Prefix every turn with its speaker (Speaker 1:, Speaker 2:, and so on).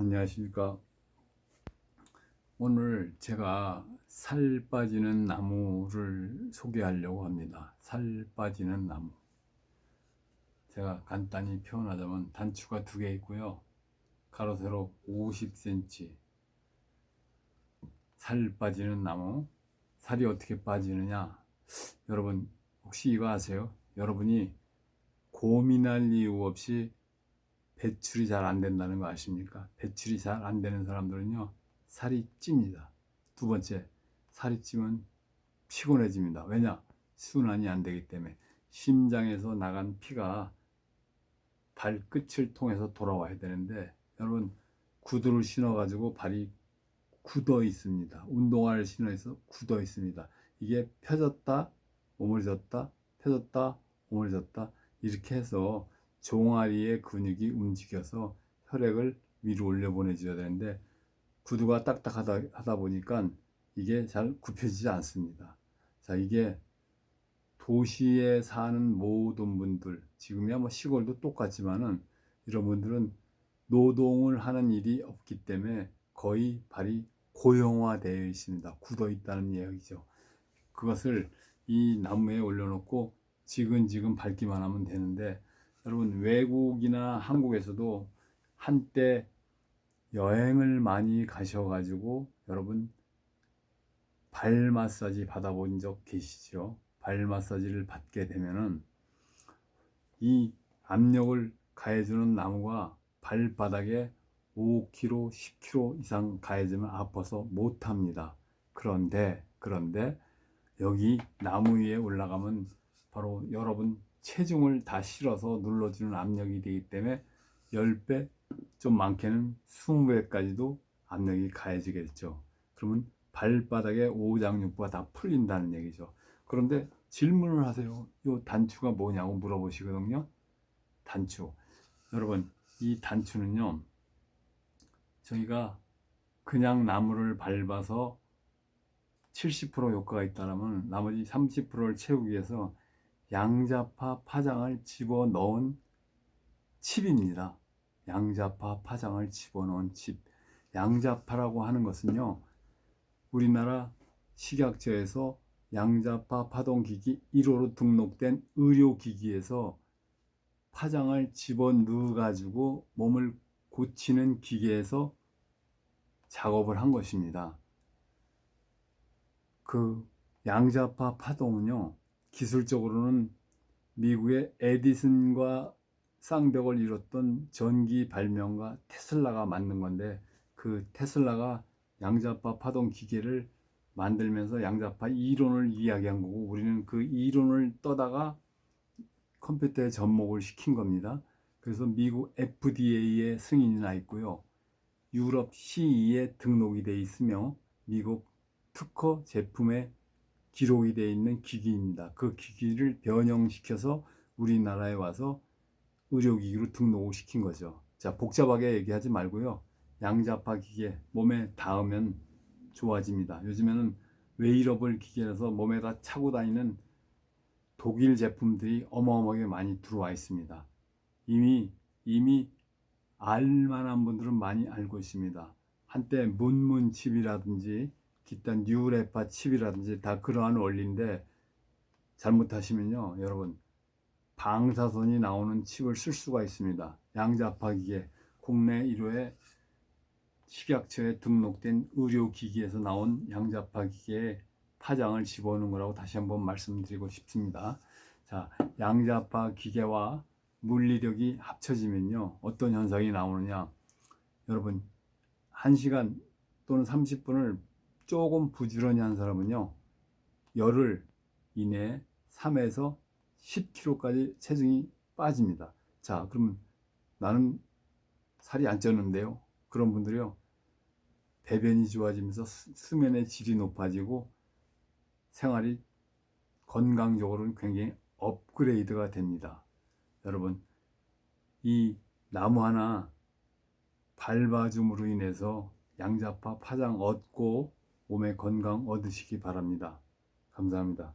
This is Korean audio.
Speaker 1: 안녕하십니까. 오늘 제가 살 빠지는 나무를 소개하려고 합니다. 살 빠지는 나무. 제가 간단히 표현하자면 단추가 두 개 있고요. 가로 세로 50cm. 살 빠지는 나무. 살이 어떻게 빠지느냐? 여러분, 혹시 이거 아세요? 여러분이 고민할 이유 없이 배출이 잘 안 된다는 거 아십니까? 배출이 잘 안 되는 사람들은요, 살이 찝니다. 두 번째, 살이 찌면 피곤해집니다. 왜냐? 순환이 안 되기 때문에 심장에서 나간 피가 발끝을 통해서 돌아와야 되는데 여러분 구두를 신어가지고 발이 굳어 있습니다. 운동화를 신어서 굳어 있습니다. 이게 펴졌다, 오므려졌다, 펴졌다, 오므려졌다 이렇게 해서 종아리의 근육이 움직여서 혈액을 위로 올려 보내줘야 되는데 구두가 딱딱하다 하다 보니까 이게 잘 굽혀지지 않습니다. 자, 이게 도시에 사는 모든 분들, 지금이야 뭐 시골도 똑같지만은 이런 분들은 노동을 하는 일이 없기 때문에 거의 발이 고형화되어 있습니다. 굳어 있다는 이야기죠. 그것을 이 나무에 올려놓고 지근지근 밟기만 하면 되는데 여러분 외국이나 한국에서도 한때 여행을 많이 가셔가지고 여러분 발 마사지 받아본 적 계시죠? 발 마사지를 받게 되면은 이 압력을 가해주는 나무가 발바닥에 5kg, 10kg 이상 가해지면 아파서 못합니다. 그런데 그런데 여기 나무 위에 올라가면 바로 여러분 체중을 다 실어서 눌러주는 압력이 되기 때문에 10배, 좀 많게는 20배까지도 압력이 가해지겠죠. 그러면 발바닥에 오장육부가 다 풀린다는 얘기죠. 그런데 질문을 하세요. 이 단추가 뭐냐고 물어보시거든요. 단추. 여러분, 이 단추는요, 저희가 그냥 나무를 밟아서 70% 효과가 있다면 나머지 30%를 채우기 위해서 양자파 파장을 집어 넣은 칩입니다. 양자파 파장을 집어 넣은 칩. 양자파라고 하는 것은요, 우리나라 식약처에서 양자파 파동기기 1호로 등록된 의료기기에서 파장을 집어 넣어 가지고 몸을 고치는 기계에서 작업을 한 것입니다. 그 양자파 파동은요, 기술적으로는 미국의 에디슨과 쌍벽을 이뤘던 전기 발명가 테슬라가 만든 건데 그 테슬라가 양자파 파동 기계를 만들면서 양자파 이론을 이야기한 거고 우리는 그 이론을 떠다가 컴퓨터에 접목을 시킨 겁니다. 그래서 미국 FDA에 승인이 나 있고요. 유럽 CE에 등록이 돼 있으며 미국 특허 제품에 기록이 되어 있는 기기입니다. 그 기기를 변형시켜서 우리나라에 와서 의료기기로 등록을 시킨 거죠. 자, 복잡하게 얘기하지 말고요. 양자파 기계 몸에 닿으면 좋아집니다. 요즘에는 웨이러블 기계라서 몸에다 차고 다니는 독일 제품들이 어마어마하게 많이 들어와 있습니다. 이미 이미 알만한 분들은 많이 알고 있습니다. 한때 문문칩이라든지 기타 뉴레파 칩이라든지 다 그러한 원리인데 잘못하시면요 여러분 방사선이 나오는 칩을 쓸 수가 있습니다. 양자파 기계 국내 1호의 식약처에 등록된 의료기기에서 나온 양자파 기계에 파장을 집어넣는 거라고 다시 한번 말씀드리고 싶습니다. 자 양자파 기계와 물리력이 합쳐지면요 어떤 현상이 나오느냐? 여러분 1시간 또는 30분을 조금 부지런히 한 사람은요, 열흘 이내에 3에서 10kg까지 체중이 빠집니다. 자, 그러면 나는 살이 안 쪘는데요. 그런 분들이요, 배변이 좋아지면서 수면의 질이 높아지고 생활이 건강적으로는 굉장히 업그레이드가 됩니다. 여러분, 이 나무 하나 밟아줌으로 인해서 양자파 파장 얻고 몸의 건강 얻으시기 바랍니다. 감사합니다.